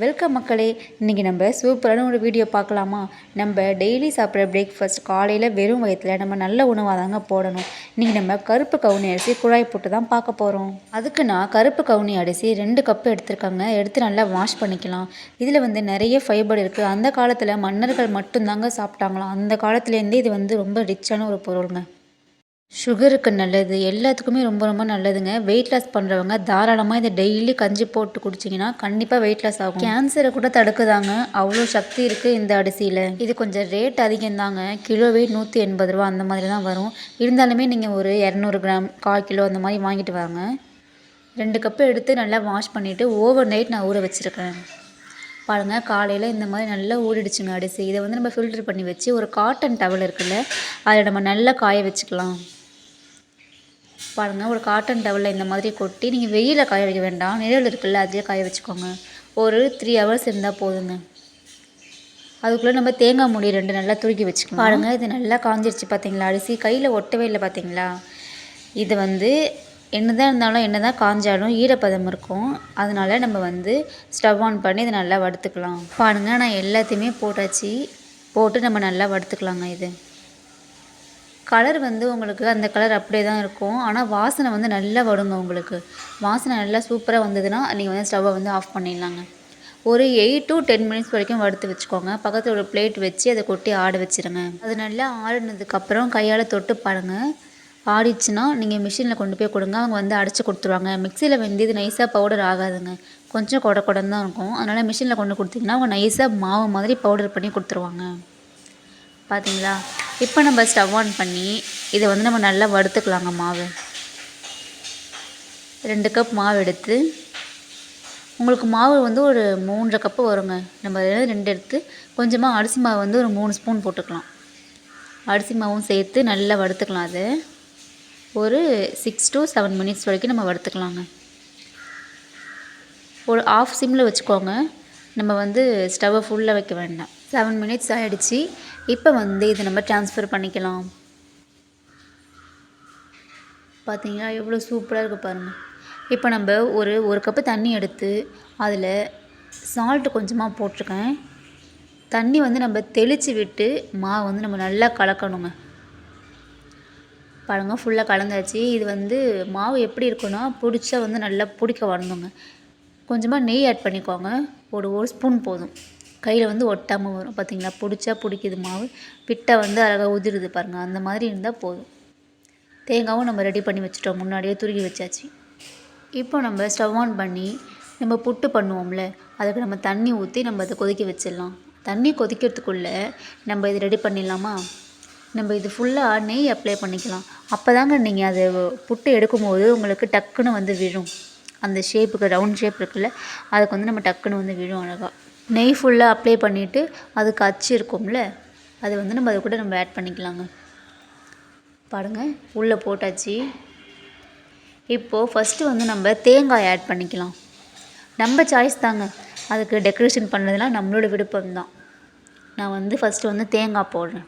Welcome மக்களே இன்றைக்கி நம்ம சூப்பரான ஒரு வீடியோ பார்க்கலாமா? நம்ம டெய்லி சாப்பிட்ற பிரேக்ஃபாஸ்ட் காலையில் வெறும் வயத்தில் நம்ம நல்ல உணவாக தாங்க போடணும். இன்றைக்கி நம்ம கருப்பு கவுனி அரிசி குழாய் போட்டு தான் பார்க்க போகிறோம் அதுக்கு நான் கருப்பு கவுனி அரிசி ரெண்டு கப்பு எடுத்துருக்காங்க. எடுத்து நல்லா வாஷ் பண்ணிக்கலாம். இதில் வந்து நிறைய ஃபைபர் இருக்குது அந்த காலத்தில் மன்னர்கள் மட்டும்தாங்க சாப்பிட்டாங்களாம். அந்த காலத்துலேருந்தே இது வந்து ரொம்ப ரிச்சான ஒரு பொருளுங்க. சுகருக்கு நல்லது. எல்லாத்துக்குமே ரொம்ப ரொம்ப நல்லதுங்க. வெயிட் லாஸ் பண்ணுறவங்க தாராளமாக இதை டெய்லி கஞ்சி போட்டு குடிச்சிங்கன்னா கண்டிப்பாக வெயிட் லாஸ் ஆகும். கேன்சரை கூட தடுக்குதாங்க. அவ்வளோ சக்தி இருக்குது இந்த அரிசியில். இது கொஞ்சம் ரேட் அதிகம் தாங்க கிலோவே நூற்றி எண்பது ரூபா அந்த மாதிரி தான் வரும். இருந்தாலுமே நீங்கள் ஒரு இரநூறு கிராம் கால் கிலோ அந்த மாதிரி வாங்கிட்டு வாங்க. ரெண்டு கப்பு எடுத்து நல்லா வாஷ் பண்ணிவிட்டு ஓவர் நைட் நான் ஊற வச்சுருக்கேன். பாருங்கள் காலையில் இந்த மாதிரி நல்லா ஊறிடுச்சுங்க அரிசி. இதை வந்து நம்ம ஃபில்டர் பண்ணி வச்சு ஒரு காட்டன் டவல் இருக்குல்ல அதை நம்ம நல்லா காய வச்சுக்கலாம். பாருங்கள் ஒரு காட்டன் டவலில் இந்த மாதிரி கொட்டி நீங்கள் வெயிலில் காய வைக்க வேண்டாம். நிழல் இருக்குல்ல அதிலே காய வச்சுக்கோங்க. ஒரு த்ரீ ஹவர்ஸ் இருந்தால் போதுங்க. அதுக்குள்ளே நம்ம தேங்காய் மூடி ரெண்டு நல்லா துருக்கி வச்சுக்கலாம் பாருங்கள் இது நல்லா காஞ்சிருச்சு பார்த்தீங்களா அரிசி கையில் ஒட்டவே இல்லை பார்த்தீங்களா இது வந்து என்ன தான் இருந்தாலும் என்ன தான் காஞ்சாலும் ஈரப்பதம் இருக்கும். அதனால நம்ம வந்து ஸ்டவ் ஆன் பண்ணி இதை நல்லா வறுத்துக்கலாம். பாருங்கள் நான் எல்லாத்தையுமே போட்டாச்சு. போட்டு நம்ம நல்லா வறுத்துக்கலாங்க இது. கலர் வந்து உங்களுக்கு அந்த கலர் அப்படியே தான் இருக்கும். ஆனால் வாசனை வந்து நல்லா வருங்க உங்களுக்கு. வாசனை நல்லா சூப்பராக வந்ததுன்னா நீங்கள் வந்து ஸ்டவ்வை வந்து ஆஃப் பண்ணிடலாங்க. ஒரு எயிட் டு டென் மினிட்ஸ் வரைக்கும் வறுத்து வச்சுக்கோங்க. பக்கத்தில் ஒரு பிளேட் வச்சு அதை கொட்டி ஆட வச்சுருங்க. அது நல்லா ஆடினதுக்கப்புறம் கையால் தொட்டு பாருங்கள் ஆடிச்சுன்னா நீங்கள் மிஷினில் கொண்டு போய் கொடுங்க. அவங்க வந்து அடைச்சி கொடுத்துருவாங்க. மிக்சியில் வந்து இது நைஸாக பவுடர் ஆகாதுங்க. கொஞ்சம் கொட கொடன்னு தான் இருக்கும். அதனால் மிஷினில் கொண்டு கொடுத்தீங்கன்னா அவங்க நைஸாக மாவு மாதிரி பவுடர் பண்ணி கொடுத்துருவாங்க. பார்த்தீங்களா இப்போ நம்ம ஸ்டவ் ஆன் பண்ணி இதை வந்து நம்ம நல்லா வறுத்துக்கலாங்க மாவு. ரெண்டு கப் மாவு எடுத்து உங்களுக்கு மாவு வந்து ஒரு மூன்றரை கப்பு வருங்க. நம்ம ரெண்டு எடுத்து கொஞ்சமாக அரிசி மாவு வந்து ஒரு மூணு ஸ்பூன் போட்டுக்கலாம். அரிசி மாவும் சேர்த்து நல்லா வறுத்துக்கலாம் அது. ஒரு சிக்ஸ் டு செவன் மினிட்ஸ் வரைக்கும் நம்ம வறுத்துக்கலாங்க. ஒரு ஆஃப் சிம்மில் வச்சுக்கோங்க. நம்ம வந்து ஸ்டவ்வை ஃபுல்லாக வைக்க வேண்டாம். செவன் மினிட்ஸ் ஆகிடுச்சி இப்போ வந்து இதை நம்ம ட்ரான்ஸ்ஃபர் பண்ணிக்கலாம். பார்த்தீங்களா எவ்வளோ சூப்பராக இருக்குது பாருங்கள் இப்போ நம்ம ஒரு ஒரு கப்பு தண்ணி எடுத்து அதில் சால்ட்டு கொஞ்சமாக போட்டிருக்கேன். தண்ணி வந்து நம்ம தெளித்து விட்டு மாவு வந்து நம்ம நல்லா கலக்கணுங்க. பாருங்கள் ஃபுல்லாக கலந்தாச்சு. இது வந்து மாவு எப்படி இருக்குன்னா பிடிச்சா வந்து நல்லா பிடிக்க வரணுங்க. கொஞ்சமாக நெய் ஆட் பண்ணிக்கோங்க. ஒரு ஒரு ஸ்பூன் போதும். கையில் வந்து ஒட்டாமல் வரும் பார்த்திங்களா பிடிச்சா பிடிக்குது மாவு பிட்டை வந்து அழகாக உதிருது பாருங்கள் அந்த மாதிரி இருந்தால் போதும். தேங்காவும் நம்ம ரெடி பண்ணி வச்சுட்டோம். முன்னாடியே துருகி வச்சாச்சு. இப்போ நம்ம ஸ்டவ் ஆன் பண்ணி நம்ம புட்டு பண்ணுவோம்ல அதுக்கு நம்ம தண்ணி ஊற்றி நம்ம அதை கொதிக்க வச்சிடலாம். தண்ணி கொதிக்கிறதுக்குள்ளே நம்ம இது ரெடி பண்ணிடலாமா? நம்ம இது ஃபுல்லாக நெய் அப்ளை பண்ணிக்கலாம். அப்போ தாங்க நீங்கள் அதை புட்டு எடுக்கும்போது உங்களுக்கு டக்குன்னு வந்து விழும். அந்த ஷேப்புக்கு ரவுண்ட் ஷேப் இருக்குல்ல அதுக்கு வந்து நம்ம டக்குன்னு வந்து விழும் அழகாக நெய் ஃபுல்லாக அப்ளை பண்ணிவிட்டு அதுக்கு அச்சு இருக்கும்ல அதை வந்து நம்ம அதை கூட நம்ம ஆட் பண்ணிக்கலாங்க. பாருங்கள் உள்ளே போட்டாச்சு. இப்போது ஃபஸ்ட்டு வந்து நம்ம தேங்காய் ஆட் பண்ணிக்கலாம். நம்ம சாய்ஸ் தாங்க. அதுக்கு டெக்கரேஷன் பண்ணுறதுலாம் நம்மளோட விருப்பம்தான். நான் வந்து ஃபஸ்ட்டு வந்து தேங்காய் போடுறேன்.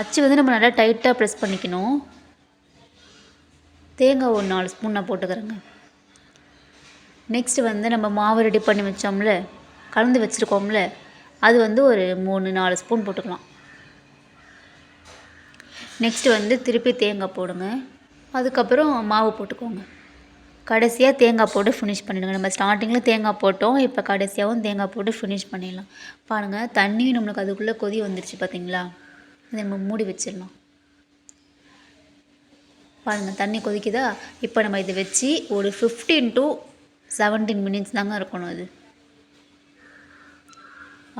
அச்சு வந்து நம்ம நல்லா டைட்டாக ப்ரெஸ் பண்ணிக்கணும். தேங்காய் ஒரு நாலு ஸ்பூன் நான் போட்டுக்கிறேங்க. நெக்ஸ்ட்டு வந்து நம்ம மாவு ரெடி பண்ணி வச்சோம்ல கலந்து வச்சுருக்கோம்ல அது வந்து ஒரு மூணு நாலு ஸ்பூன் போட்டுக்கலாம். நெக்ஸ்ட்டு வந்து திருப்பி தேங்காய் போடுங்க. அதுக்கப்புறம் மாவு போட்டுக்கோங்க. கடைசியாக தேங்காய் போட்டு ஃபினிஷ் பண்ணிவிடுங்க நம்ம ஸ்டார்டிங்கில் தேங்காய் போட்டோம் இப்போ கடைசியாகவும் தேங்காய் போட்டு ஃபினிஷ் பண்ணிடலாம். பாருங்கள் தண்ணியும் நம்மளுக்கு அதுக்குள்ளே கொதி வந்துருச்சு பார்த்தீங்களா இதை நம்ம மூடி வச்சிடலாம். பாருங்கள் தண்ணி கொதிக்குதா? இப்போ நம்ம இதை வச்சு ஒரு ஃபிஃப்டீன் டு செவன்டீன் மினிட்ஸ் தாங்க இருக்கணும் அது.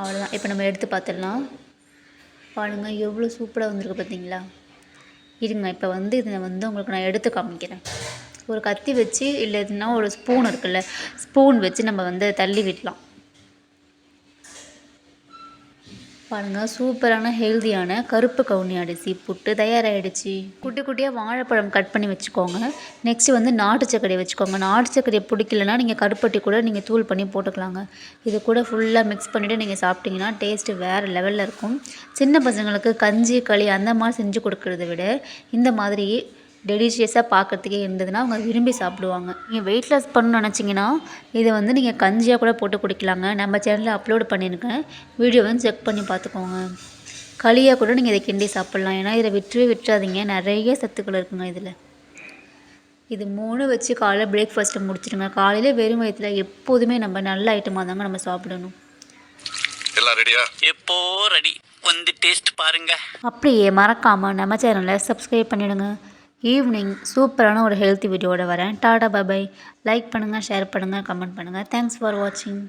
அவ்வளோதான் இப்போ நம்ம எடுத்து பார்த்துடலாம் பாருங்கள் எவ்வளோ சூப்பராக வந்திருக்கு பார்த்தீங்களா இருங்க இப்போ வந்து இதை வந்து உங்களுக்கு நான் எடுத்து காமிக்கிறேன். ஒரு கத்தி வச்சு இல்லைன்னா ஒரு ஸ்பூன் இருக்குல்ல ஸ்பூன் வச்சு நம்ம வந்து தள்ளி விடலாம். பாருங்கள் சூப்பரான ஹெல்த்தியான கருப்பு கவுனி அரிசி புட்டு தயாராகிடுச்சு குட்டி குட்டியாக வாழைப்பழம் கட் பண்ணி வச்சுக்கோங்க. நெக்ஸ்ட்டு வந்து நாட்டு சக்கரையை வச்சுக்கோங்க. நாட்டு சக்கரையை பிடிக்கலனா நீங்கள் கருப்பட்டி கூட நீங்கள் தூள் பண்ணி போட்டுக்கலாங்க. இது கூட ஃபுல்லாக மிக்ஸ் பண்ணிவிட்டு நீங்கள் சாப்பிட்டிங்கன்னா டேஸ்ட்டு வேறு லெவலில் இருக்கும். சின்ன பசங்களுக்கு கஞ்சி களி அந்த மாதிரி செஞ்சு கொடுக்குறத விட இந்த மாதிரி டெலிஷியஸாக பார்க்கறதுக்கே இருந்ததுன்னா அவங்க விரும்பி சாப்பிடுவாங்க. நீங்கள் வெயிட் லாஸ் பண்ணணும்னு நினச்சிங்கன்னா இதை வந்து நீங்கள் கஞ்சியாக கூட போட்டு குடிக்கலாங்க. நம்ம சேனலில் அப்லோட் பண்ணியிருக்கேன் வீடியோ வந்து செக் பண்ணி பார்த்துக்கோங்க. களியாக கூட நீங்கள் இதை கிண்டி சாப்பிட்லாம். ஏன்னா இதை விட்டுவே விட்டுறாதீங்க. நிறைய சத்துக்கள் இருக்குங்க இதில். இது மூணு வச்சு காலையில் பிரேக்ஃபாஸ்ட்டை முடிச்சிடுங்க. காலையில் வெறும் வயிற்றில் எப்போதுமே நம்ம நல்ல ஐட்டமாக தாங்க நம்ம சாப்பிடணும். எல்லாம் ரெடியா எப்போ ரெடி வந்து டேஸ்ட் பாருங்க. அப்படியே மறக்காமல் நம்ம சேனலை சப்ஸ்கிரைப் பண்ணிவிடுங்க ஈவினிங் சூப்பரான ஒரு ஹெல்த்தி வீடியோட வரேன். டாடா பை லைக் பண்ணுங்கள் ஷேர் பண்ணுங்கள் கமெண்ட் பண்ணுங்கள் தேங்க்ஸ் ஃபார் வாட்சிங்